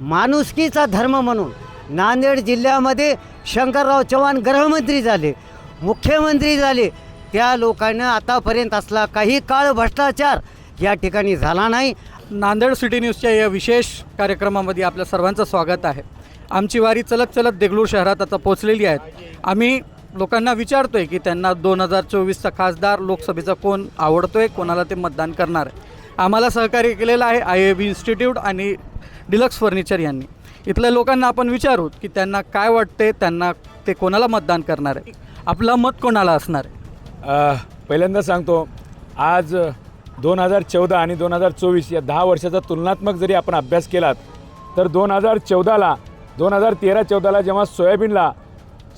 माणुसकीचा धर्म म्हणून नांदेड जिल्ह्यामध्ये शंकरराव चव्हाण गृहमंत्री झाले मुख्यमंत्री झाले. त्या लोकांना आतापर्यंत असला काही काळ भ्रष्टाचार या ठिकाणी झाला नाही. नांदेड सिटी न्यूजच्या या विशेष कार्यक्रमामध्ये आपल्या सर्वांचं स्वागत आहे. आमची वारी चलत चलत देगलूर शहरात आता पोचलेली आहे. आम्ही लोकांना विचारतो आहे की त्यांना दोन हजार चोवीसचा खासदार लोकसभेचा कोण आवडतो आहे कोणाला ते मतदान करणार आहे? आम्हाला सहकार्य केलेलं आहे आय ए बी इन्स्टिट्यूट आणि डिलक्स फर्निचर यांनी. इथल्या लोकांना आपण विचारू की त्यांना काय वाटते त्यांना ते कोणाला मतदान करणार आहे? आपलं मत कोणाला असणार आहे? पहिल्यांदा सांगतो आज दोन हजार चौदा आणि दोन हजार चोवीस या दहा वर्षाचा तुलनात्मक जरी आपण अभ्यास केलात तर दोन हजार चौदाला दोन हजार तेरा चौदाला जेव्हा सोयाबीनला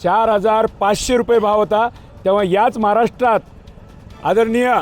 चार हजार पाचशे रुपये भाव होता तेव्हा याच महाराष्ट्रात आदरणीय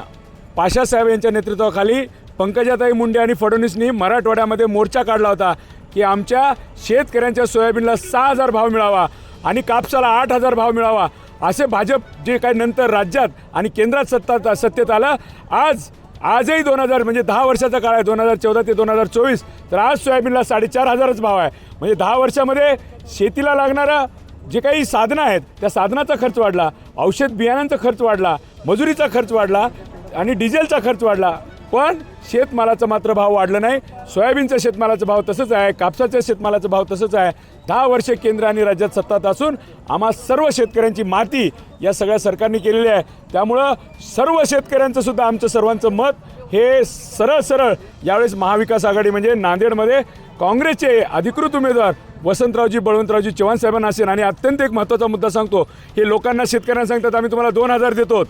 पाशासाहेब यांच्या नेतृत्वाखाली पंकजाताई मुंडे आणि फडणवीसनी मराठवाड्यामध्ये मोर्चा काढला होता की आमच्या शेतकऱ्यांच्या सोयाबीनला सहा हजार भाव मिळावा आणि कापसाला आठ हजार भाव मिळावा. असे भाजप जे काही नंतर राज्यात आणि केंद्रात सत्ता सत्तेत आलं. आज आजही दोन हजार म्हणजे दहा वर्षाचा काळ आहे. दोन हजार चौदा ते दोन हजार चोवीस. तर आज सोयाबीनला साडेचार हजारच भाव आहे. म्हणजे दहा वर्षामध्ये शेतीला लागणारा जे काही साधनं आहेत त्या साधनाचा खर्च वाढला. औषध बियाणांचा खर्च वाढला. मजुरीचा खर्च वाढला. आणि डिझेलचा खर्च वाढला. पण शेतमालाचा मात्र भाव वाढला नाही. सोयाबीनचा शेतमालाचा भाव तसंच आहे कापसाच्या शेतमालाचा भाव तसंच आहे. दहा वर्षे केंद्र आणि राज्यात सत्तात असून आम्हा सर्व शेतकऱ्यांची माती या सगळ्या सरकारने केलेली आहे. त्यामुळं सर्व शेतकऱ्यांचं सुद्धा आमचं सर्वांचं मत हे सरळ सरळ यावेळेस महाविकास आघाडी म्हणजे नांदेडमध्ये काँग्रेसचे अधिकृत उमेदवार वसंतरावजी बळवंतरावजी चव्हाण साहेबांना असेल. आणि अत्यंत एक महत्त्वाचा मुद्दा सांगतो. हे लोकांना शेतकऱ्यांना सांगतात आम्ही तुम्हाला दोन हजार देतो.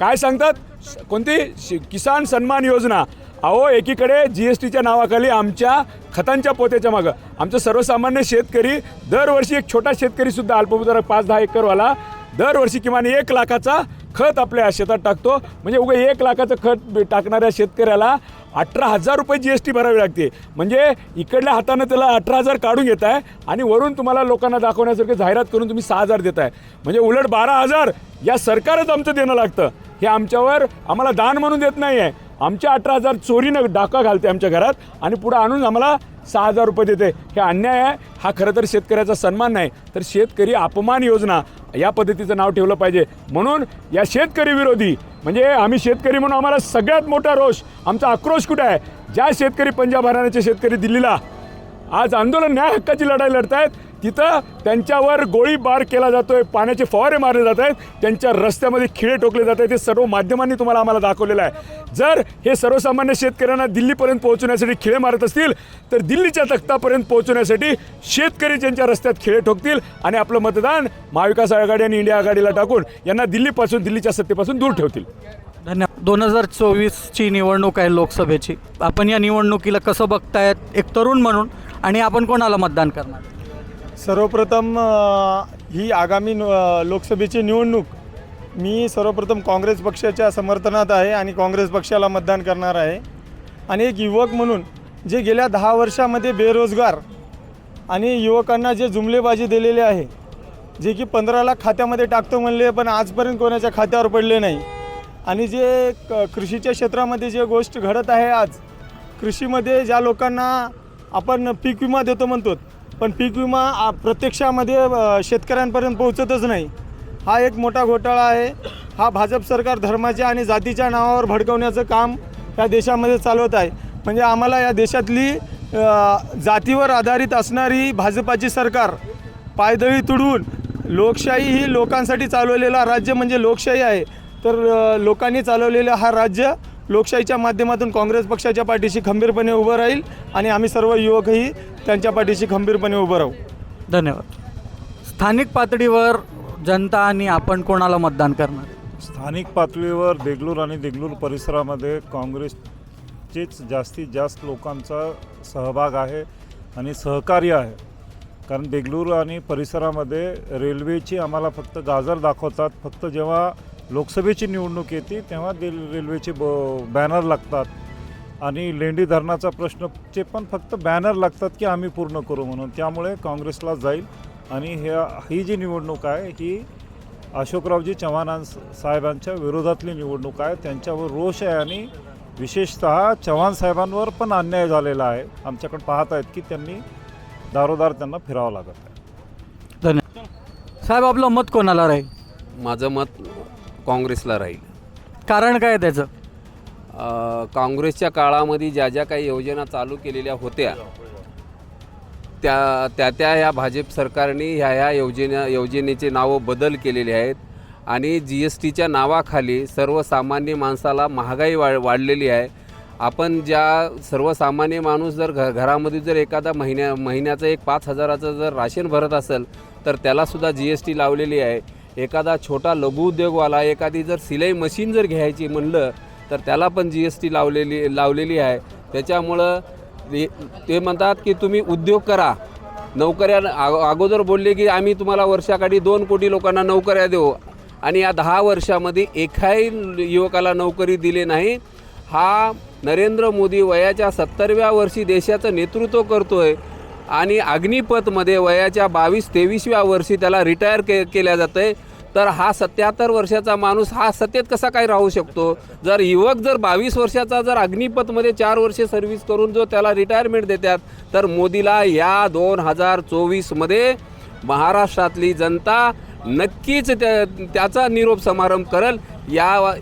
काय सांगतात? स- कोणती? शि- किसान सन्मान योजना. अहो एकीकडे जी एस टीच्या नावाखाली आमच्या खतांच्या पोत्याच्या मागं. आमचं सर्वसामान्य शेतकरी दरवर्षी एक छोटा शेतकरीसुद्धा अल्पभूधारक पाच दहा एकरवाला दरवर्षी किमान एक लाखाचा खत आपल्या शेतात टाकतो. म्हणजे उगे एक लाखाचं खत टाकणाऱ्या शेतकऱ्याला अठरा हजार रुपये जी एस टी भरावी लागते. म्हणजे इकडल्या हातानं त्याला अठरा हजार काढून घेत आहे आणि वरून तुम्हाला लोकांना दाखवण्यासारखं जाहिरात करून तुम्ही सहा हजार देत आहे म्हणजे उलट बारा हजार या सरकारच आमचं देणं लागतं. हे आमच्यावर आम्हाला दान म्हणून देत नाही आहे आमच्या अठरा हजार चोरीनं डाका घालते आमच्या घरात आणि पुढं आणून आम्हाला सहा हजार रुपये देते. हे अन्याय आहे. हा खरं तर शेतकऱ्याचा सन्मान नाही. तर शेतकरी अपमान योजना या पद्धतीचं नाव ठेवलं पाहिजे. म्हणून या शेतकरी विरोधी म्हणजे आम्ही शेतकरी म्हणून आम्हाला सगळ्यात मोठा रोष आमचा आक्रोश कुठे आहे? ज्या शेतकरी पंजाब हरियाणाचे शेतकरी दिल्लीला आज आंदोलन न्याय हक्काची लढाई लढतायत तिथं त्यांच्यावर गोळीबार केला जातोय पाण्याचे फवारे मारले जात आहेत त्यांच्या रस्त्यामध्ये खिळे टोकले जात आहेत हे सर्व माध्यमांनी तुम्हाला आम्हाला दाखवलेलं आहे. जर हे सर्वसामान्य शेतकऱ्यांना दिल्लीपर्यंत पोहोचवण्यासाठी खिळे मारत असतील तर दिल्लीच्या तख्तापर्यंत पोहोचवण्यासाठी शेतकरी ज्यांच्या रस्त्यात खिळे ठोकतील आणि आपलं मतदान महाविकास आघाडी आणि इंडिया आघाडीला टाकून यांना दिल्लीपासून दिल्लीच्या सत्तेपासून दूर ठेवतील. धन्यवाद. दोन हजार चोवीसची निवडणूक आहे लोकसभेची. आपण या निवडणुकीला कसं बघतायत? एक तरुण म्हणून आणि आपण कोणाला मतदान करणार? सर्वप्रथम ही आगामी न- लोकसभेची निवडणूक मी सर्वप्रथम काँग्रेस पक्षाच्या समर्थनात आहे आणि काँग्रेस पक्षाला मतदान करणार आहे. आणि एक युवक म्हणून जे गेल्या दहा वर्षामध्ये बेरोजगार आणि युवकांना जे जुमलेबाजी दिलेले आहे जे की पंधरा लाख खात्यामध्ये टाकतो म्हणले पण आजपर्यंत कोणाच्या खात्यावर पडले नाही. आणि जे क कृषीच्या क्षेत्रामध्ये जे गोष्ट घडत आहे आज कृषीमध्ये ज्या लोकांना आपण पीक विमा देतो म्हणतो पण पीक विमा आ, प्रत्यक्षामध्ये अ, शेतकऱ्यांपर्यंत पोहोचतच नाही. हा एक मोठा घोटाळा आहे. हा भाजप सरकार धर्माच्या आणि जातीच्या नावावर भडकवण्याचं काम या देशामध्ये चालवत आहे. म्हणजे आम्हाला या देशातली अ, जातीवर आधारित असणारी भाजपाची सरकार पायदळी तुडवून लोकशाही ही लोकांसाठी चालवलेला राज्य म्हणजे लोकशाही आहे. तर अ, लोकांनी चालवलेला हा राज्य लोकशाहीच्या माध्यमातून काँग्रेस पक्षाच्या पाठीशी खंबीरपणे उभं राहील आणि आम्ही सर्व युवकही त्यांच्या पाठीशी खंबीरपणे उभं राहू. धन्यवाद. स्थानिक पातळीवर जनता आणि आपण कोणाला मतदान करणार? स्थानिक पातळीवर देगलूर आणि देगलूर परिसरामध्ये काँग्रेसचेच जास्तीत जास्त लोकांचा सहभाग आहे आणि सहकार्य आहे. कारण देगलूर आणि परिसरामध्ये रेल्वेची आम्हाला फक्त गाजर दाखवतात. फक्त जेव्हा लोकसभेची निवडणूक येते तेव्हा दे रेल्वेचे ब बॅनर लागतात. आणि लेंडी धरणाचा प्रश्नचे पण फक्त बॅनर लागतात की आम्ही पूर्ण करू म्हणून. त्यामुळे काँग्रेसला जाईल. आणि ह्या ही जी निवडणूक आहे ही अशोकरावजी चव्हाणां साहेबांच्या विरोधातली निवडणूक आहे. त्यांच्यावर रोष आहे आणि विशेषतः चव्हाण साहेबांवर पण अन्याय झालेला आहे. आमच्याकडे पाहत आहेत की त्यांनी दारोदार त्यांना फिरावं लागत आहे. धन्यवाद साहेब आपलं मत कोणाला राहील? माझं मत काँग्रेसला राहील. कारण काय आहे त्याचं? अ, काँग्रेसच्या काळामध्ये ज्या ज्या काही योजना चालू केलेल्या होत्या त्या त्या त्या ह्या भाजप सरकारने ह्या ह्या योजना योजनेचे नावं बदल केलेले आहेत आणि जी एस टीच्या नावाखाली सर्वसामान्य माणसाला महागाई वा वाढलेली आहे. आपण ज्या सर्वसामान्य माणूस जर घ घरामध्ये जर एखादा महिन्या महिन्याचं एक पाच हजाराचं जर राशन भरत असेल तर त्यालासुद्धा जी एस टी लावलेली आहे. एखादा छोटा लघुउद्योगवाला एखादी जर सिलाई मशीन जर घ्यायची म्हणलं तर त्याला पण जी एस टी लावलेली लावलेली आहे. त्याच्यामुळं ते- ते म्हणतात की तुम्ही उद्योग करा. नोकऱ्या अगोदर बोलले की आम्ही तुम्हाला वर्षाकाठी दोन कोटी लोकांना नोकऱ्या देऊ. आणि या दहा वर्षामध्ये एकाही युवकाला नोकरी दिली नाही. हा नरेंद्र मोदी वयाच्या सत्तरव्या वर्षी देशाचं नेतृत्व करतोय. आणि अग्निपथमध्ये वयाच्या बावीस तेवीसव्या वर्षी त्याला रिटायर के केल्या जातं आहे तर हा सत्याहत्तर वर्षाचा माणूस हा सत्तेत कसा काय राहू शकतो? जर युवक जर बावीस वर्षाचा जर अग्निपथमध्ये चार वर्षे सर्व्हिस करून जो त्याला रिटायरमेंट देतात तर मोदीला या दोन हजार चोवीसमध्ये महाराष्ट्रातली जनता नक्कीच त्या त्याचा निरोप समारंभ करेल. या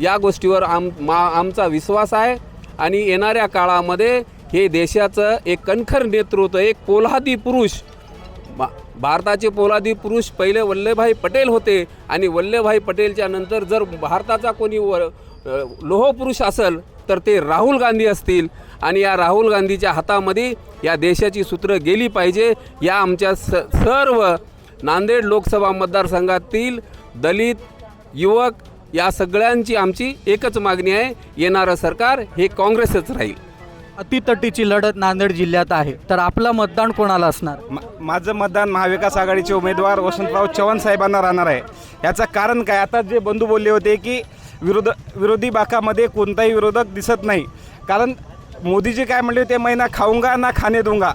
या गोष्टीवर आम मा आमचा विश्वास आहे. आणि येणाऱ्या काळामध्ये हे देशाचं एक कणखर नेतृत्व एक पोल्हादी पुरुष भा भारताचे पोलादी पुरुष पहिले वल्लभभाई पटेल होते आणि वल्लभभाई पटेलच्या नंतर जर भारताचा कोणी व लोहपुरुष असेल तर ते राहुल गांधी असतील. आणि या राहुल गांधीच्या हातामध्ये या देशाची सूत्रं गेली पाहिजे. या आमच्या स सर्व नांदेड लोकसभा मतदारसंघातील दलित युवक या सगळ्यांची आमची एकच मागणी आहे. येणारं सरकार हे काँग्रेसच राहील. अतितटीची लढत नांदेड जिल्ह्यात आहे. तर आपलं मतदान कोणाला असणार? मा- माझं मतदान महाविकास आघाडीचे उमेदवार वसंतराव चव्हाण साहेबांना राहणार आहे. याचं कारण काय? आता जे बंधू बोलले होते की विरोध विरोधी बाकामध्ये कोणताही विरोधक दिसत नाही. कारण मोदीजी काय म्हणले होते मैं ना खाऊंगा ना खाणे दूंगा?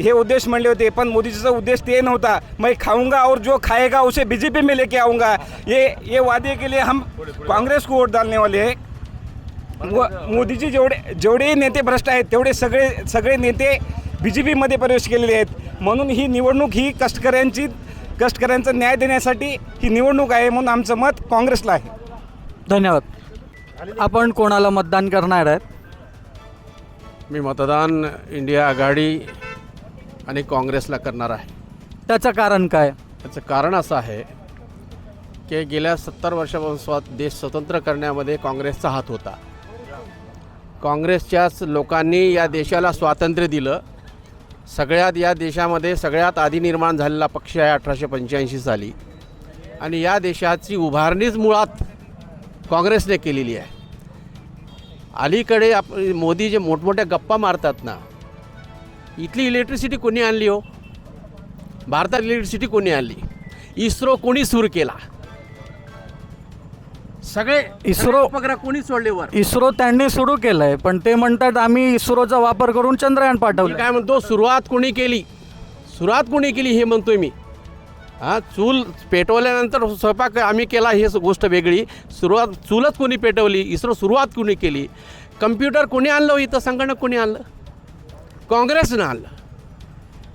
हे उद्देश म्हणले होते पण मोदीजीचा उद्देश ते नव्हता. मैं खाऊंगा और जो खाएगा उसे बीजेपी में लेके आऊंगा. ये ये वादे के लिए हम कांग्रेस को वोट डालने वाले हैं. व मोदीजी जेवढे जेवढेही नेते भ्रष्ट आहेत तेवढे सगळे सगळे नेते बी जे पीमध्ये प्रवेश केलेले आहेत. म्हणून ही निवडणूक ही कष्टकऱ्यांची कष्टकऱ्यांचा न्याय देण्यासाठी ही निवडणूक आहे म्हणून आमचं मत काँग्रेसला आहे. धन्यवाद. आपण कोणाला मतदान करणार आहेत? मी मतदान इंडिया आघाडी आणि काँग्रेसला करणार आहे. त्याचं कारण काय? त्याचं कारण असं आहे की गेल्या सत्तर वर्षापासून स्व देश स्वतंत्र करण्यामध्ये काँग्रेसचा हात होता. काँग्रेसच्याच लोकांनी या देशाला स्वातंत्र्य दिलं. सगळ्यात या देशामध्ये सगळ्यात आधी निर्माण झालेला पक्ष आहे अठराशे पंच्याऐंशी साली. आणि या देशाची उभारणीच मुळात काँग्रेसने केलेली आहे. अलीकडे आप मोदी जे मोठमोठ्या गप्पा मारतात ना इथली इलेक्ट्रिसिटी कोणी आणली हो? भारतात इलेक्ट्रिसिटी कोणी आणली? इस्रो कोणी सुरू केला? सगळे इस्रो- उपग्रह कोणी सोडले वर? इस्रो त्यांनी सुरू केलंय पण ते म्हणतात आम्ही इस्रोचा वापर करून चंद्रयान मी पाठवलं काय म्हणतो सुरुवात कोणी केली? सुरुवात कोणी केली हे म्हणतोय मी. हां चूल पेटवल्यानंतर स्वयंपाक आम्ही केला ही गोष्ट वेगळी. सुरुवात चूलच कोणी पेटवली इस्रो सुरुवात कोणी केली? कम्प्युटर कोणी आणलं हो इथं? संगणक कोणी आणलं? काँग्रेसनं आणलं.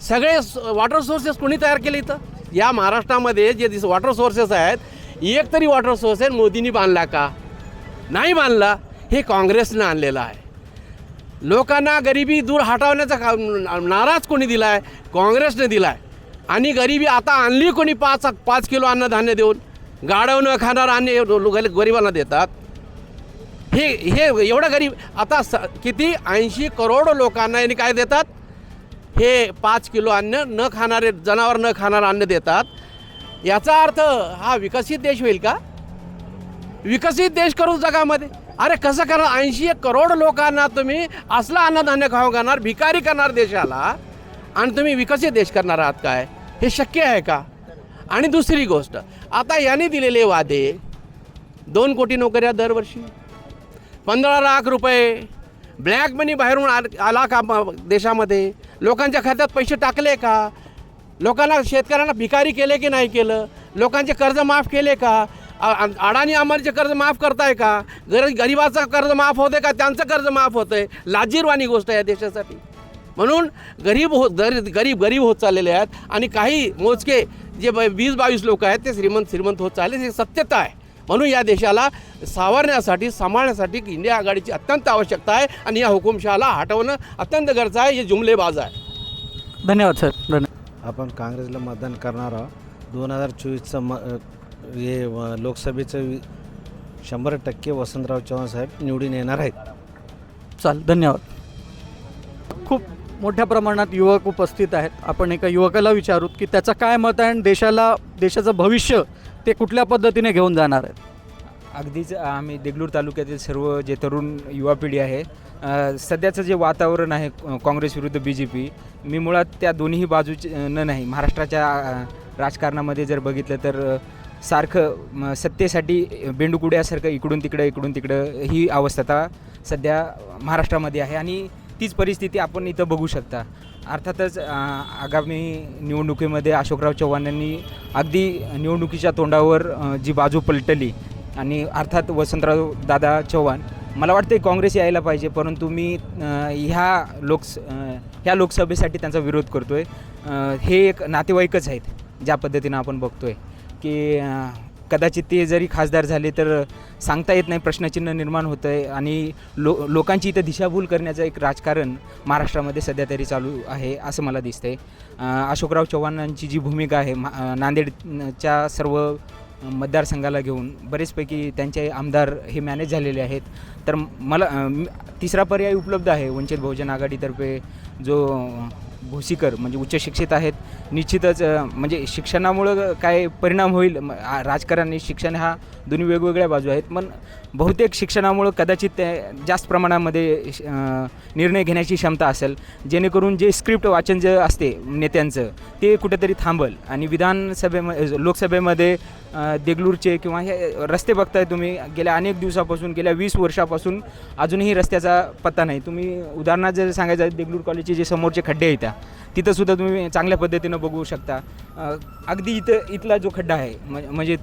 सगळे वॉटर सोर्सेस कोणी तयार केले इथं? या महाराष्ट्रामध्ये जे दिस वॉटर सोर्सेस आहेत एक तरी वॉटर सोर्स आहे मोदींनी बांधला का? नाही बांधला हे काँग्रेसनं आणलेलं आहे. लोकांना गरिबी दूर हटवण्याचा का नाराज कोणी दिला आहे काँग्रेसने दिला आहे आणि गरिबी आता आणली कोणी पाच पाच किलो अन्नधान्य देऊन? गाडव न खाणार अन्य गरिबांना देतात. हे हे एवढं गरीब आता स किती? ऐंशी करोड लोकांना यांनी काय देतात? हे पाच किलो अन्न न खाणारे जनावर न खाणारं अन्न देतात. याचा अर्थ हा विकसित देश होईल का? विकसित देश करू जगामध्ये? अरे कसं करणार ऐंशी एक करोड लोकांना तुम्ही असला अन्नधान्य खाऊ घालणार भिकारी करणार देशाला आणि तुम्ही विकसित देश करणार आहात काय? हे शक्य आहे का? आणि दुसरी गोष्ट आता यांनी दिलेले वादे दोन कोटी नोकऱ्या दरवर्षी पंधरा लाख रुपये ब्लॅक मनी बाहेरून आला का म- देशामध्ये? लोकांच्या खात्यात पैसे टाकले का? लोकांना शेतकऱ्यांना भिकारी केले की नाही केलं? लोकांचे कर्ज माफ केले का? अडाणी अंबानीचे कर्ज माफ करताय का? गर गरिबाचं कर्ज माफ होते का त्यांचं कर्ज माफ होतं आहे लाजीरवाणी गोष्ट आहे या देशासाठी. म्हणून गरीब होत गरीब गरीब गरीब होत चाललेले आहेत आणि काही मोजके जे वीस बावीस लोक आहेत ते श्रीमंत श्रीमंत होत चालले ही सत्यता आहे. म्हणून या देशाला सावरण्यासाठी सांभाळण्यासाठी इंडिया आघाडीची अत्यंत आवश्यकता आहे आणि या हुकुमशहाला हटवणं अत्यंत गरज आहे. हे जुमलेबाज आहे. धन्यवाद सर. धन्यवाद. आपण काँग्रेसला मतदान करणार आहोत. दोन हजार चोवीसचं म हे लोकसभेचं शंभर टक्के वसंतराव चव्हाण साहेब निवडून येणार आहेत. चाल धन्यवाद. खूप मोठ्या प्रमाणात युवक उपस्थित आहेत. आपण एका युवकाला विचारूत की त्याचं काय मत आहे आणि देशाला देशाचं भविष्य ते कुठल्या पद्धतीने घेऊन जाणार आहेत? अगदीच आम्ही देगलूर तालुक्यातील सर्व जे तरुण युवा पिढी आहे सध्याचं जे वातावरण आहे काँग्रेस विरुद्ध बी जे पी मी मुळात त्या दोन्ही बाजूचे न नाही. महाराष्ट्राच्या राजकारणामध्ये जर बघितलं तर सारखं सत्तेसाठी बेंडुकुड्यासारखं इकडून तिकडं इकडून तिकडं ही अवस्था सध्या महाराष्ट्रामध्ये आहे आणि तीच परिस्थिती आपण इथं बघू शकता. अर्थातच आगामी निवडणुकीमध्ये अशोकराव चव्हाण यांनी अगदी निवडणुकीच्या तोंडावर जी बाजू पलटली आणि अर्थात वसंतराव दादा चव्हाण मला वाटतं काँग्रेस यायला पाहिजे परंतु मी ह्या लोकस ह्या लोकसभेसाठी त्यांचा विरोध करतो आहे हे एक नातेवाईकच आहेत ज्या पद्धतीनं आपण बघतो आहे की कदाचित ते जरी खासदार झाले तर सांगता येत नाही प्रश्नचिन्ह निर्माण होतं आहे आणि लो लोकांची इथं दिशाभूल करण्याचं एक राजकारण महाराष्ट्रामध्ये सध्या तरी चालू आहे असं मला दिसतं आहे अशोकराव चव्हाणांची जी भूमिका आहे मा- नांदेडच्या सर्व मतदारसंघाला घेऊन बरेचपैकी त्यांचे आमदार हे मॅनेज झालेले आहेत. तर मला तिसरा पर्याय उपलब्ध आहे वंचित बहुजन आघाडीतर्फे जो भोसीकर म्हणजे उच्च शिक्षित आहेत. निश्चितच म्हणजे शिक्षणामुळं काय परिणाम होईल राजकारण आणि शिक्षण हा दोन्ही वेगवेगळ्या बाजू आहेत. पण बहुतेक शिक्षणामुळं कदाचित ते जास्त प्रमाणामध्ये श- निर्णय घेण्याची क्षमता असेल. जेणेकरून जे स्क्रिप्ट वाचन जे असते नेत्यांचं ते कुठेतरी थांबल. आणि विधानसभेमध्ये लोकसभेमध्ये देगलूरचे किंवा हे रस्ते बघताय तुम्ही गेल्या अनेक दिवसापासून गेल्या वीस वर्षापासून अजूनही रस्त्याचा पत्ता नाही. तुम्ही उदाहरणार्थ जर सांगायचं देगलूर कॉलेजचे जे समोरचे खड्डे आहेत तिथंसुद्धा तुम्ही चांगल्या पद्धतीनं बघू शकता. अगदी इथं इथला जो खड्डा आहे म्हणजे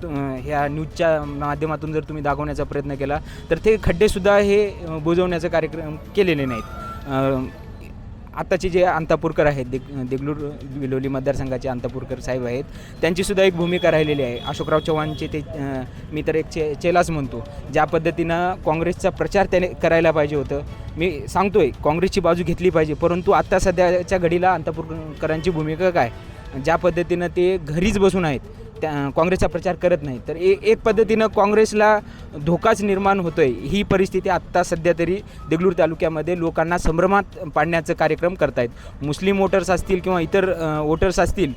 ह्या न्यूजच्या माध्यमातून जर तुम्ही दाखवण्याचा प्रयत्न केला तर ते खड्डेसुद्धा हे बुजवण्याचा कार्यक्रम केलेले नाहीत. आत्ताचे जे अंतापूरकर आहेत दिग देगलूर विलोली मतदारसंघाचे अंतापूरकर साहेब आहेत त्यांचीसुद्धा एक भूमिका राहिलेली आहे. अशोकराव चव्हाणचे ते मी तर एक चे चेलाच म्हणतो. ज्या पद्धतीनं काँग्रेसचा प्रचार त्याने करायला पाहिजे होतं. मी सांगतो आहे काँग्रेसची बाजू घेतली पाहिजे परंतु आत्ता सध्याच्या घडीला अंतापूरकरांची भूमिका काय? ज्या पद्धतीनं ते घरीच बसून आहेत त्या काँग्रेसचा प्रचार करत नाही. तर ए एक पद्धतीनं काँग्रेसला धोकाच निर्माण होतो आहे ही परिस्थिती आत्ता सध्या तरी देगलूर तालुक्यामध्ये लोकांना संभ्रमात पाडण्याचं कार्यक्रम करतायत. मुस्लिम वोटर्स असतील किंवा इतर वोटर्स असतील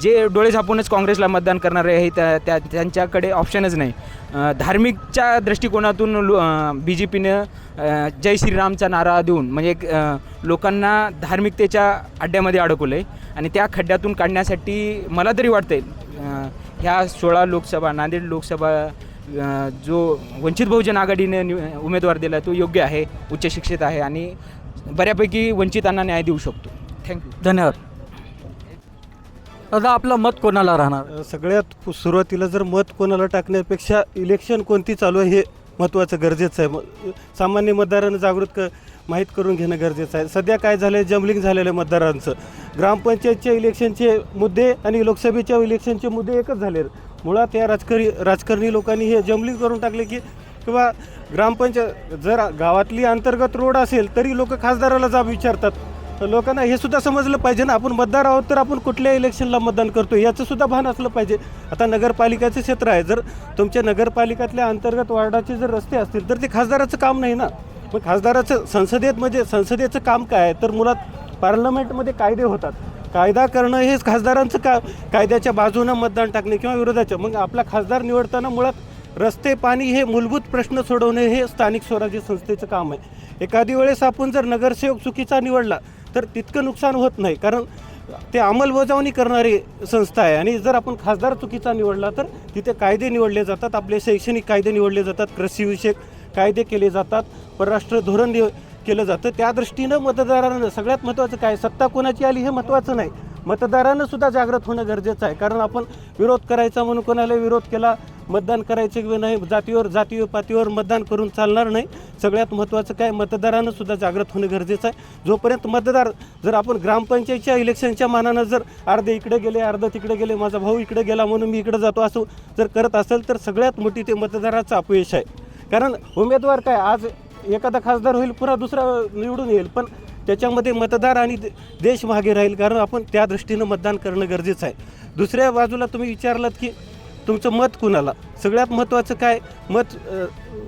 जे डोळे झापूनच काँग्रेसला मतदान करणारे आहे त्या त्या त्यांच्याकडे ऑप्शनच नाही. धार्मिकच्या दृष्टिकोनातून बी जे पीनं जय श्रीरामचा नारा देऊन म्हणजे लोकांना धार्मिकतेच्या अड्ड्यामध्ये अडकवलं आहे आणि त्या खड्ड्यातून काढण्यासाठी मला तरी वाटतंय ह्या सोळा लोकसभा नांदेड लोकसभा जो वंचित बहुजन आघाडीने नि उमेदवार दिला तो योग्य आहे उच्च शिक्षित आहे आणि बऱ्यापैकी वंचितांना न्याय देऊ शकतो. थँक्यू धन्यवाद. दादा आपलं मत कोणाला राहणार? सगळ्यात सुरुवातीला जर मत कोणाला टाकण्यापेक्षा इलेक्शन कोणती चालू आहे हे महत्त्वाचं गरजेचं आहे. म- सामान्य मतदारांना जागृत क माहीत करून घेणं गरजेचं आहे. सध्या काय झालं आहे जम्बलिंग झालेलं आहे मतदारांचं. ग्रामपंचायतच्या इलेक्शनचे मुद्दे आणि लोकसभेच्या इलेक्शनचे मुद्दे एकच झाले. मुळात या राजकारणी राजकारणी लोकांनी हे जम्बलिंग करून टाकले की किंवा ग्रामपंचायत जर गावातली अंतर्गत रोड असेल तरी लोक खासदाराला जाब विचारतात. तर लोकांना हे सुद्धा समजलं पाहिजे ना. आपण मतदार आहोत तर आपण कुठल्या इलेक्शनला मतदान करतो याचं सुद्धा भान असलं पाहिजे. आता नगरपालिकेचं क्षेत्र आहे. जर तुमच्या नगरपालिकेतल्या अंतर्गत वार्डाचे जर रस्ते असतील तर ते खासदाराचं काम नाही ना. मग खासदाराचं संसदेत म्हणजे संसदेचं काम काय? आहे तर मुळात पार्लमेंटमध्ये कायदे होतात. कायदा करणं हेच खासदारांचं का कायद्याच्या बाजूनं मतदान टाकणे किंवा विरोधाचं. मग आपला खासदार निवडताना मुळात रस्ते पाणी हे मूलभूत प्रश्न सोडवणे हे स्थानिक स्वराज्य संस्थेचं काम आहे. एखादी वेळेस आपण जर नगरसेवक चुकीचा निवडला तर तितकं नुकसान होत नाही. कारण ते अंमलबजावणी करणारी संस्था आहे आणि जर आपण खासदार चुकीचा निवडला तर तिथे कायदे निवडले जातात. आपले शैक्षणिक कायदे निवडले जातात. कृषीविषयक कायदे केले जातात. परराष्ट्र धोरण केलं जातं. त्या दृष्टीनं मतदारांना सगळ्यात महत्त्वाचं काय? सत्ता कोणाची आली हे महत्त्वाचं नाही. मतदारानं सुद्धा जागृत होणं गरजेचं आहे. कारण आपण विरोध करायचा म्हणून कोणाला विरोध केला मतदान करायचं किंवा नाही जातीवर जाती पातीवर मतदान करून चालणार नाही. सगळ्यात महत्त्वाचं काय मतदारानं सुद्धा जागृत होणं गरजेचं आहे. जोपर्यंत मतदार जर आपण ग्रामपंचायतच्या इलेक्शनच्या मानानं जर अर्धे इकडे गेले अर्धं तिकडे गेले माझा भाऊ इकडे गेला म्हणून मी इकडे जातो असं जर करत असेल तर सगळ्यात मोठी ते मतदाराचं अपयश आहे. कारण उमेदवार काय आज एखादा खासदार होईल पुन्हा दुसरा निवडून येईल. पण त्याच्यामध्ये मतदार आणि देश मागे राहील कारण आपण त्या दृष्टीनं मतदान करणं गरजेचं आहे. दुसऱ्या बाजूला तुम्ही विचारलात की तुमचं मत कुणाला? सगळ्यात महत्त्वाचं काय? मत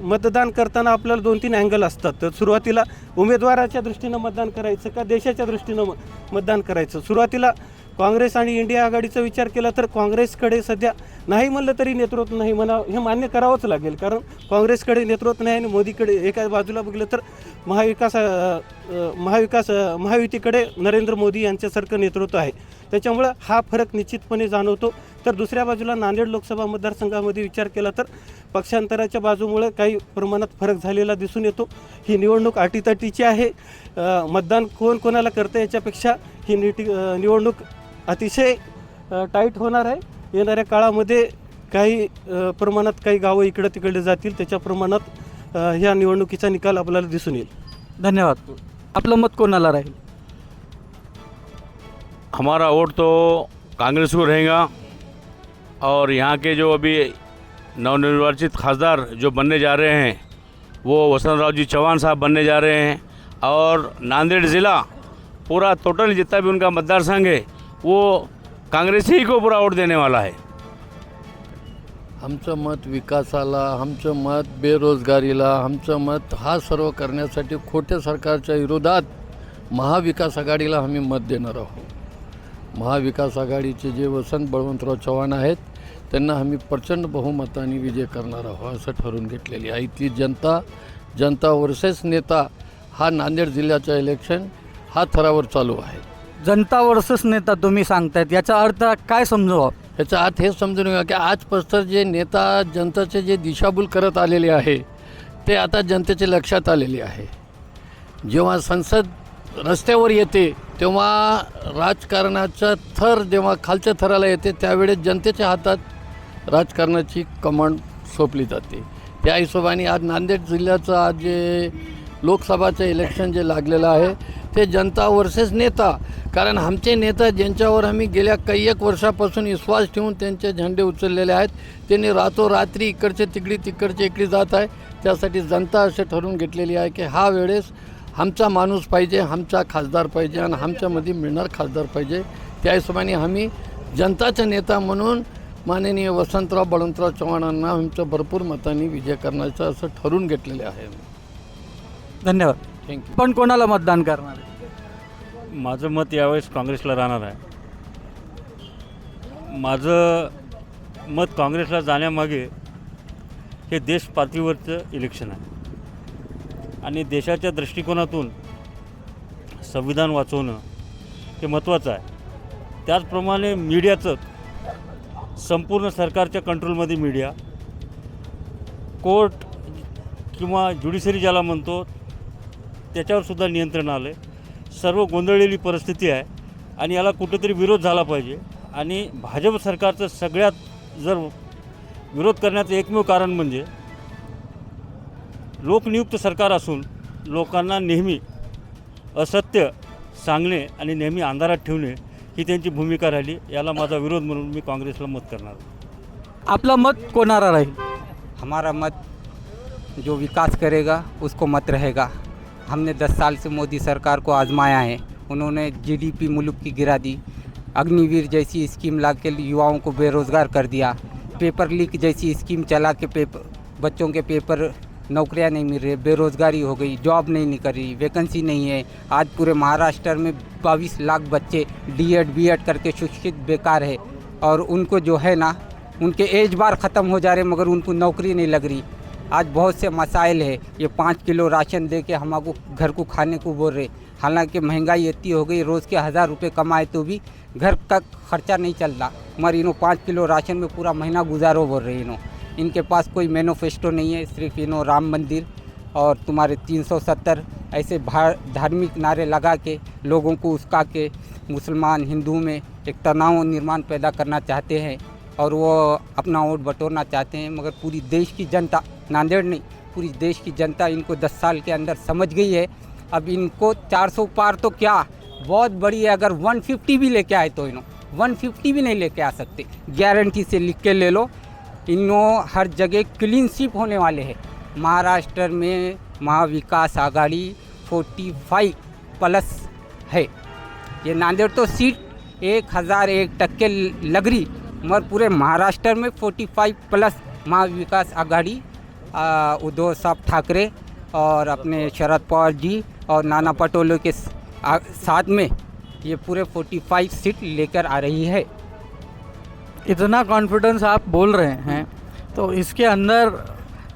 मतदान करताना आपल्याला दोन तीन अँगल असतात. तर सुरुवातीला उमेदवाराच्या दृष्टीनं मतदान करायचं का देशाच्या दृष्टीनं म मतदान करायचं? सुरुवातीला काँग्रेस आणि इंडिया आघाडीचा विचार केला तर काँग्रेसकडे सध्या नाही म्हणलं तरी नेतृत्व नाही म्हणा हे मान्य करावंच लागेल. कारण काँग्रेसकडे नेतृत्व नाही आणि मोदीकडे एका बाजूला बघितलं तर महाविकास महाविकास महायुतीकडे नरेंद्र मोदी यांच्यासारखं नेतृत्व आहे. त्याच्यामुळं हा फरक निश्चितपणे जाणवतो. तर दुसऱ्या बाजूला नांदेड लोकसभा मतदारसंघामध्ये विचार केला तर पक्षांतराच्या बाजूमुळे काही प्रमाणात फरक झालेला दिसून येतो. ही निवडणूक अटीतटीची आहे. मतदान कोण कोणाला करतं याच्यापेक्षा ही निटी निवडणूक अतिशय टाईट होणार आहे. येणाऱ्या काळामध्ये काही प्रमाणात काही गावं इकडं तिकडे जातील त्याच्या प्रमाणात ह्या निवडणुकीचा निकाल आपल्याला दिसून येईल. धन्यवाद. आपलं मत कोणाला राहील? हमारा वोट तो कांग्रेस को रहेगा और यहाँ के जो अभी नवनिर्वाचित खासदार जो बनने जा रहे हैं वो वसंत राव जी चौहान साहब बनने जा रहे हैं और नांदेड़ ज़िला पूरा टोटल जितना भी उनका मतदार संघ है वो कांग्रेस ही को पूरा वोट देने वाला है। आमचं मत विकासाला आमचं मत बेरोजगारीला आमचं मत हा सर्व करण्यासाठी खोट्या सरकारच्या विरोधात महाविकास आघाडीला आम्ही मत देणार आहोत. महाविकास आघाडीचे जे वसंत बळवंतराव चव्हाण आहेत त्यांना आम्ही प्रचंड बहुमताने विजय करणार आहोत असं ठरवून घेतलेली आहे. इथली जनता जनता वर्सेस नेता हा नांदेड जिल्ह्याचा इलेक्शन हा थरावर चालू आहे. जनता वर्सेस नेता तुम्ही सांगतायत याचा अर्थ काय समजावं? याचा अर्थ हे समजून घ्या की आजपर्यंत जे नेता जनतेचे जे दिशाभूल करत आलेले आहे ते आता जनतेच्या लक्षात आलेले आहे. जेव्हा संसद रस्त्यावर येते तेव्हा राजकारणाचा थर जेव्हा खालच्या थराला येते त्यावेळेस जनतेच्या हातात राजकारणाची कमांड सोपली जाते. त्या हिशोबाने आज नांदेड जिल्ह्याचं आज जे लोकसभाचं इलेक्शन जे लागलेलं आहे ते जनता वर्सेस नेता. कारण आमचे नेता ज्यांच्यावर आम्ही गेल्या काही एक वर्षापासून विश्वास ठेवून त्यांचे झेंडे उचललेले आहेत त्यांनी रातोरात्री इकडचे तिकडी तिकडचे इकडे जात आहे. त्यासाठी जनता असे ठरवून घेतलेली आहे की हा वेळेस आमचा माणूस पाहिजे आमचा खासदार पाहिजे आणि आमच्यामध्ये मिळणार खासदार पाहिजे. त्या हिशोबाने आम्ही जनताचा नेता म्हणून माननीय वसंतराव बळवंतराव चव्हाणांना आमच्या भरपूर मतांनी विजय करण्याचं असं ठरवून घेतलेले आहे. धन्यवाद. थँक्यू पण कोणाला मतदान करणार आहे? माझं मत यावेळेस काँग्रेसला राहणार आहे. माझं मत काँग्रेसला जाण्यामागे हे देश पातळीवरचं इलेक्शन आहे. आणि देशाच्या दृष्टिकोनातून संविधान वाचवणं हे महत्त्वाचं आहे. त्याचप्रमाणे मीडियाचं संपूर्ण सरकारच्या कंट्रोलमध्ये मीडिया कोर्ट किंवा ज्युडिशरी ज्याला म्हणतो त्याच्यावर सुद्धा नियंत्रण आलं आहे सर्व गोंधळलेली परिस्थिती आहे आणि याला कुठेतरी विरोध झाला पाहिजे. आणि भाजप सरकारचं सगळ्यात जर विरोध करण्याचं एकमेव कारण म्हणजे लोकनियुक्त सरकार असून लोकांना नेहमी असत्य सांगणे आणि नेहमी अंधारात ठेवणे ही त्यांची भूमिका राहिली. याला माझा विरोध म्हणून मी काँग्रेसला मत करणार आपलं मत कोणाला राहील? हमारा मत जो विकास करेगा उसको मत रहेगा। हमने 10 साल से मोदी सरकार को आजमाया है। उन्होंने जीडीपी मुल्क की गिरा दी। अग्निवीर जैसी स्कीम ला के युवाओं को बेरोज़गार कर दिया। पेपर लीक जैसी स्कीम चला के पेपर बच्चों के पेपर नौकरियाँ नहीं मिल रही, बेरोज़गारी हो गई, जॉब नहीं निकल रही, वैकेंसी नहीं है। आज पूरे महाराष्ट्र में बाईस लाख बच्चे डीएड बीएड करके शिक्षित बेकार है। और उनको जो है ना, उनके एज बार ख़त्म हो जा रहे मगर उनको नौकरी नहीं लग रही। आज बहुत से मसाइल है। ये पाँच किलो राशन दे के हमको घर को खाने को बोल रहे। हालाँकि महँगाई इतनी हो गई, रोज़ के हज़ार रुपये कमाए तो भी घर का खर्चा नहीं चलता मगर इन्हों पाँच किलो राशन में पूरा महीना गुजारो बोल रहे इन्हों इनके पास कोई मैनिफेस्टो नहीं है, सिर्फ़ इन्हों राम मंदिर और तुम्हारे 370 ऐसे धार्मिक नारे लगा के लोगों को उसका के मुसलमान, हिंदू में एक तनाव निर्माण पैदा करना चाहते हैं और वो अपना वोट बटोरना चाहते हैं। मगर पूरी देश की जनता नांदेड़ नहीं, पूरी देश की जनता इनको 10 साल के अंदर समझ गई है। अब इनको 400 पार तो क्या? बहुत बड़ी है, अगर 150 भी लेके आए तो इन्हों 150 भी नहीं लेके आ सकते। गारंटी से लिख के ले लो, इन्हों हर जगह क्लीन स्वीप होने वाले हैं। महाराष्ट्र में महाविकास आघाड़ी 45 प्लस है। ये नांदेड़ तो सीट एक हज़ार एक टक्के लग रही, मगर पूरे महाराष्ट्र में 45 प्लस महाविकास आघाड़ी उद्धव साहब ठाकरे और अपने शरद पवार जी और नाना पटोले के साथ में ये पूरे 45 सीट लेकर आ रही है। इतना कॉन्फिडेंस आप बोल रहे हैं तो इसके अंदर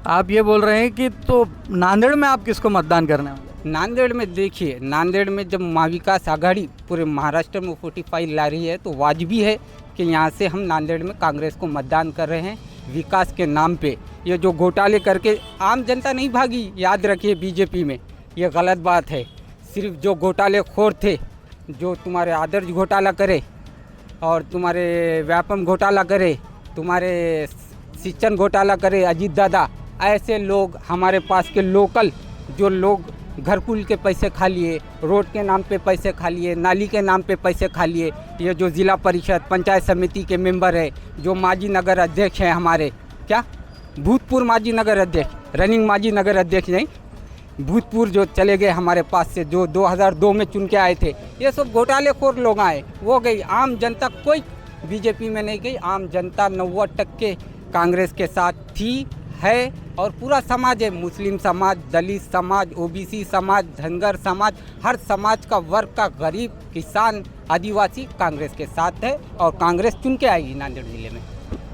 आप ये बोल रहे हैं कि तो नांदेड़ में आप किसको मतदान करने वाले नांदेड़ में देखिए नांदेड़ में जब महाविकास आघाड़ी पूरे महाराष्ट्र में 45 ला रही है तो वाजबी है कि यहाँ से हम नांदेड़ में कांग्रेस को मतदान कर रहे हैं। विकास के नाम पे ये जो घोटाले करके आम जनता नहीं भागी, याद रखिए बीजेपी में। ये गलत बात है। सिर्फ़ जो घोटाले खोर थे, जो तुम्हारे आदर्श घोटाला करे और तुम्हारे व्यापम घोटाला करे, तुम्हारे सिंचन घोटाला करे अजीत दादा, ऐसे लोग हमारे पास के लोकल, जो लोग घरकुल के पैसे खा लिए, रोड के नाम पे पैसे खा लिए, नाली के नाम पे पैसे खा लिए, ये जो ज़िला परिषद, पंचायत समिति के मेंबर है, जो माजी नगर अध्यक्ष हैं हमारे, क्या? भूतपूर्व माजी नगर अध्यक्ष, रनिंग माजी नगर अध्यक्ष नहीं, भूतपूर्व जो चले गए हमारे पास से, जो 2002 में चुन के आए थे, ये सब घोटाले खोर लोग आए, वो गई, आम जनता कोई बीजेपी में नहीं गई, आम जनता नव्वद टक्के कांग्रेस के साथ थी, है, और पूरा समाज है, मुस्लिम समाज, दलित समाज, ओबीसी समाज, धनगर समाज, हर समाज का वर्ग का गरीब, किसान, आदिवासी कांग्रेस के साथ है, और कांग्रेस चुन के आएगी नांदेड़ ज़िले में।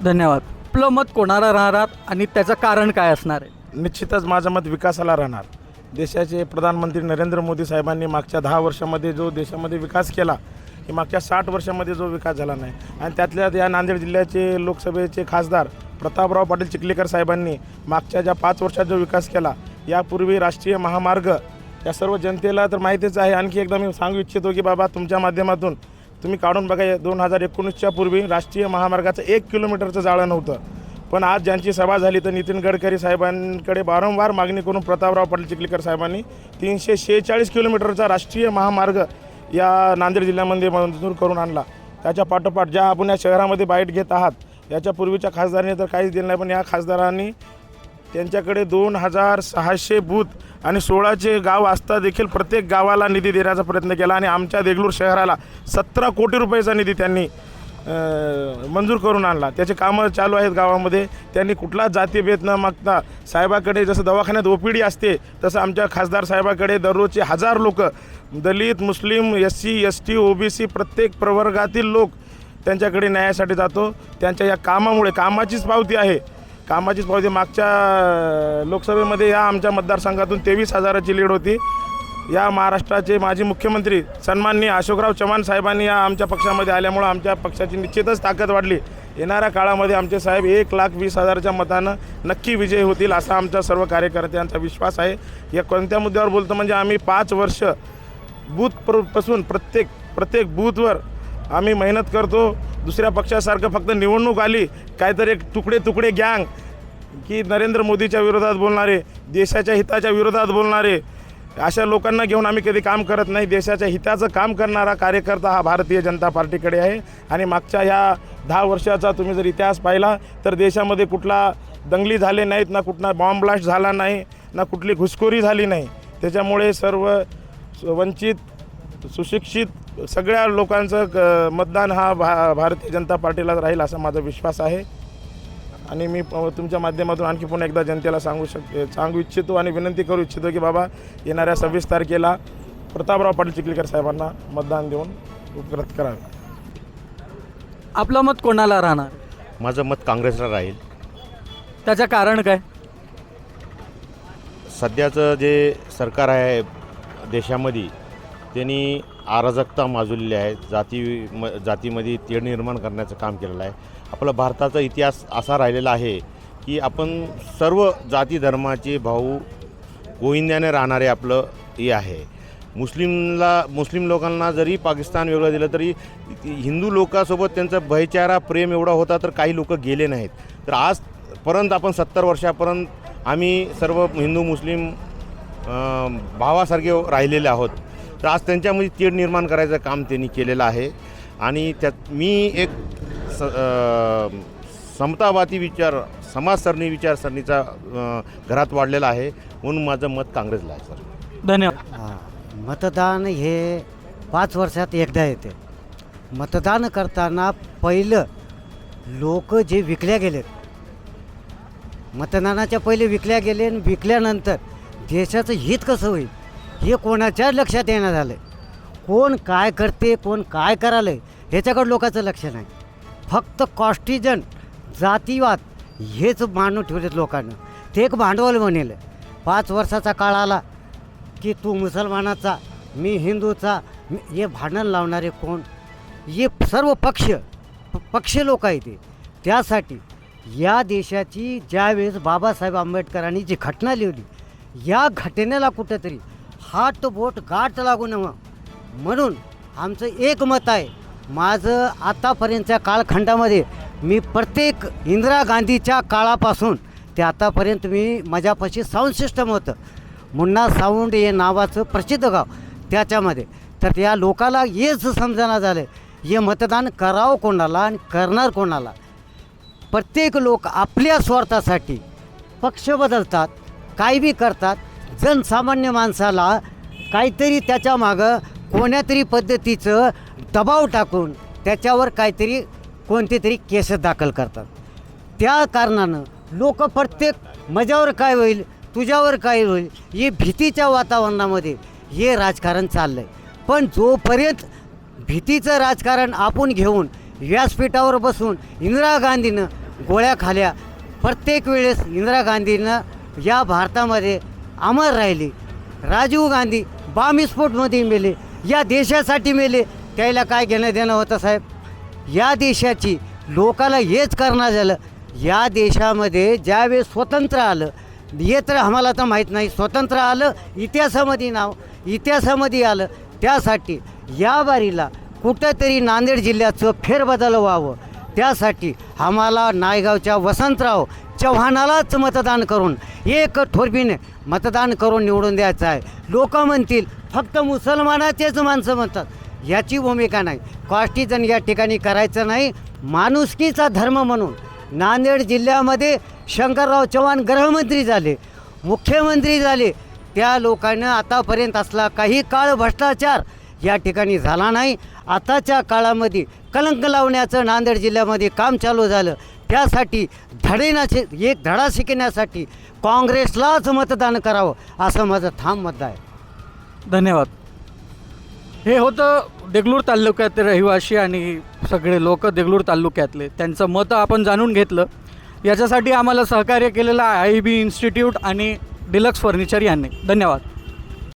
धन्यवाद। आपलं मत कोणाला राहणार आणि त्याचं कारण काय असणार आहे? निश्चितच माझं मत विकासाला राहणार. देशाचे प्रधानमंत्री नरेंद्र मोदी साहेबांनी मागच्या दहा वर्षामध्ये जो देशामध्ये विकास केला की मागच्या साठ वर्षामध्ये जो विकास झाला नाही. आणि त्यातल्या या नांदेड जिल्ह्याचे लोकसभेचे खासदार प्रतापराव पाटील चिखलीकर साहेबांनी मागच्या ज्या पाच वर्षात जो विकास केला यापूर्वी राष्ट्रीय महामार्ग या सर्व जनतेला तर माहितीच आहे. आणखी एकदा मी सांगू इच्छितो की बाबा तुमच्या माध्यमातून तुम्ही काढून बघा दोन हजार एकोणीसच्या पूर्वी राष्ट्रीय महामार्गाचं एक किलोमीटरचं जाळं नव्हतं. पण आज ज्यांची सभा झाली तर नितीन गडकरी साहेबांकडे वारंवार मागणी करून प्रतापराव पाटील चिखलीकर साहेबांनी तीनशे शेहेचाळीस किलोमीटरचा राष्ट्रीय महामार्ग या नांदेड जिल्ह्यामध्ये मंजूर करून आणला. त्याच्या पाठोपाठ ज्या आपण या शहरामध्ये बाईट घेत आहात याच्या पूर्वीच्या खासदारांनी तर काहीच दिलं नाही पण या खासदारांनी त्यांच्याकडे दोन हजार सहाशे बूथ आणि सोळाचे गाव असता देखील. प्रत्येक गावाला निधी देण्याचा प्रयत्न केला आणि आमच्या देगलूर शहराला सतरा कोटी रुपयाचा निधी त्यांनी मंजूर करून आणला. त्याचे कामं चालू आहेत गावामध्ये. त्यांनी कुठलाच जातीभेद न मागता साहेबाकडे जसं दवाखान्यात ओ पी डी असते तसं आमच्या खासदार साहेबाकडे दररोजचे हजार लोक Dalit Muslim S C S T O B C प्रत्येक प्रवर्गातील लोक त्यांच्याकडे न्यायासाठी जातो. त्यांच्या या कामामुळे कामाचीच पावती आहे. कामाचीच पावती. मागच्या लोकसभेमध्ये या आमच्या मतदारसंघातून तेवीस हजाराची लीड होती. या महाराष्ट्राचे माजी मुख्यमंत्री सन्माननीय अशोकराव चव्हाण साहेबांनी या आमच्या पक्षामध्ये आल्यामुळं आमच्या पक्षाची निश्चितच ताकद वाढली. येणाऱ्या काळामध्ये आमचे साहेब एक लाख वीस हजाराच्या मतानं नक्की विजय होतील असा आमचा सर्व कार्यकर्त्यांचा विश्वास आहे. या कोणत्या मुद्द्यावर बोलतो म्हणजे आम्ही पाच वर्ष बूथ प्रत्येक प्रत्येक बूथवर आम्ही मेहनत करतो दुसऱ्या पक्षासारखं फक्त निवडणूक आली काहीतरी एक तुकडे तुकडे गँग की नरेंद्र मोदीच्या विरोधात बोलणारे देशाच्या हिताच्या विरोधात बोलणारे अशा लोकांना घेऊन आम्ही कधी काम करत नाही. देशाच्या हिताचं काम करणारा कार्यकर्ता हा भारतीय जनता पार्टीकडे आहे. आणि मागच्या ह्या दहा वर्षाचा तुम्ही जर इतिहास पाहिला तर देशामध्ये कुठला दंगली झाले नाहीत ना कुठला बॉम्ब ब्लास्ट झाला नाही ना कुठली घुसखोरी झाली नाही. त्याच्यामुळे सर्व वंचित सुशिक्षित सगळ्या लोकांचं क- मतदान हा भा भारतीय जनता पार्टीला राहील असा माझा विश्वास आहे. आणि मी प- तुमच्या माध्यमातून आणखी पुन्हा एकदा जनतेला सांगू शक सांगू इच्छितो आणि विनंती करू इच्छितो की बाबा येणाऱ्या सव्वीस तारखेला प्रतापराव पाटील चिखलीकर साहेबांना मतदान देऊन उपकृत करावे. आपलं मत कोणाला राहणार? माझं मत काँग्रेसला राहील. त्याचं कारण काय? सध्याचं जे सरकार आहे देशामध्ये त्यांनी अराजकता माजवलेली आहे. जाती म जातीमध्ये तेढ निर्माण करण्याचं काम केलेलं आहे. आपला भारताचा इतिहास असा राहिलेला आहे की आपण सर्व जाती धर्माचे भाऊ गोविंद्याने राहणारे आपलं हे आहे. मुस्लिमला मुस्लिम लोकांना जरी पाकिस्तान वेगळं दिलं तरी हिंदू लोकांसोबत त्यांचा भयचारा प्रेम एवढा होता तर काही लोक गेले नाहीत. तर आजपर्यंत आपण सत्तर वर्षापर्यंत आम्ही सर्व हिंदू मुस्लिम भावासारखे राहिलेले आहोत. तर आज त्यांच्यामध्ये तेढ निर्माण करायचं काम त्यांनी केलेलं आहे. आणि त्यात मी एक स समतावादी विचार समाजसरणी विचारसरणीचा घरात वाढलेला आहे. म्हणून माझं मत काँग्रेसला आहे सर. धन्यवाद. हा. मतदान हे पाच वर्षात एकदा येते. मतदान करताना पहिलं लोक जे विकल्या गेलेत मतदानाच्या पहिले विकल्या गेले आणि विकल्यानंतर देशाचं हित कसं होईल हे कोणाच्याच लक्षात येणं झालं कोण काय करते कोण काय करालं ह्याच्याकडं लोकांचं लक्ष नाही. फक्त कॉस्टिजन जातीवाद हेच मांडून ठेवलेत लोकांना. ते एक भांडवल बनेल. पाच वर्षाचा काळ आला की तू मुसलमानाचा मी हिंदूचा मी- हे भांडण लावणारे कोण? हे सर्व पक्ष पक्ष लोक आहेत त्यासाठी या देशाची ज्यावेळेस बाबासाहेब आंबेडकरांनी जी घटना लिहिली या घटनेला कुठंतरी हाट बोट गाठ लागू नवं म्हणून आमचं एक मत आहे. माझं आतापर्यंतच्या कालखंडामध्ये मी प्रत्येक इंदिरा गांधीच्या काळापासून ते आतापर्यंत मी माझ्यापाशी साऊंड सिस्टम होतं मुन्ना साऊंड हे नावाचं प्रसिद्ध गाव त्याच्यामध्ये. तर त्या लोकाला हेच समजायला झालं. हे मतदान करावं कोणाला आणि करणार कोणाला? प्रत्येक लोक आपल्या स्वार्थासाठी पक्ष बदलतात काही बी करतात जनसामान्य माणसाला काहीतरी त्याच्या मागं कोण्यातरी पद्धतीचं दबाव टाकून त्याच्यावर काहीतरी कोणते तरी केस दाखल करतात. त्या कारणानं लोक प्रत्येक मजावर काय होईल तुझ्यावर काय होईल हे भीतीच्या वातावरणामध्ये हे राजकारण चाललं आहे पण जोपर्यंत भीतीचं राजकारण आपण घेऊन व्यासपीठावर बसून इंदिरा गांधीनं गोळ्या खाल्या प्रत्येक वेळेस इंदिरा गांधीनं या भारतामध्ये अमर राहिले. राजीव गांधी बॉम्बस्फोटमध्ये मेले. या देशासाठी मेले. त्याला काय घेणं देणं होतं साहेब? या देशाची लोकाला हेच करणं झालं. या देशामध्ये ज्यावेळेस स्वतंत्र आलं हे तर आम्हाला तर माहीत नाही स्वतंत्र आलं इतिहासामध्ये नाव इतिहासामध्ये आलं. त्यासाठी या बारीला कुठंतरी नांदेड जिल्ह्याचं फेरबदल व्हावं. त्यासाठी आम्हाला नायगावच्या वसंतराव चव्हाणालाच मतदान करून एक ठोरबीने मतदान करून निवडून द्यायचं आहे. लोक म्हणतील फक्त मुसलमानाचेच माणसं म्हणतात. याची भूमिका नाही. कॉस्टिजन या ठिकाणी करायचं नाही. माणुसकीचा धर्म म्हणून नांदेड जिल्ह्यामध्ये शंकरराव चव्हाण गृहमंत्री झाले मुख्यमंत्री झाले. त्या लोकांना आतापर्यंत असला काही काळ भ्रष्टाचार या ठिकाणी झाला नाही. आताच्या काळामध्ये कलंक लावण्याचं नांदेड जिल्ह्यामध्ये काम चालू झालं. त्यासाठी धडेनाचे एक धडा शिकण्यासाठी काँग्रेसलाच मतदान करावं असं माझं ठाम मत आहे. धन्यवाद. हे होतं देगलूर तालुक्यातले रहिवासी आणि सगळे लोक देगलूर तालुक्यातले. त्यांचं मतं आपण जाणून घेतलं. याच्यासाठी आम्हाला सहकार्य केलेलं आय बी इन्स्टिट्यूट आणि डिलक्स फर्निचर यांनी. धन्यवाद.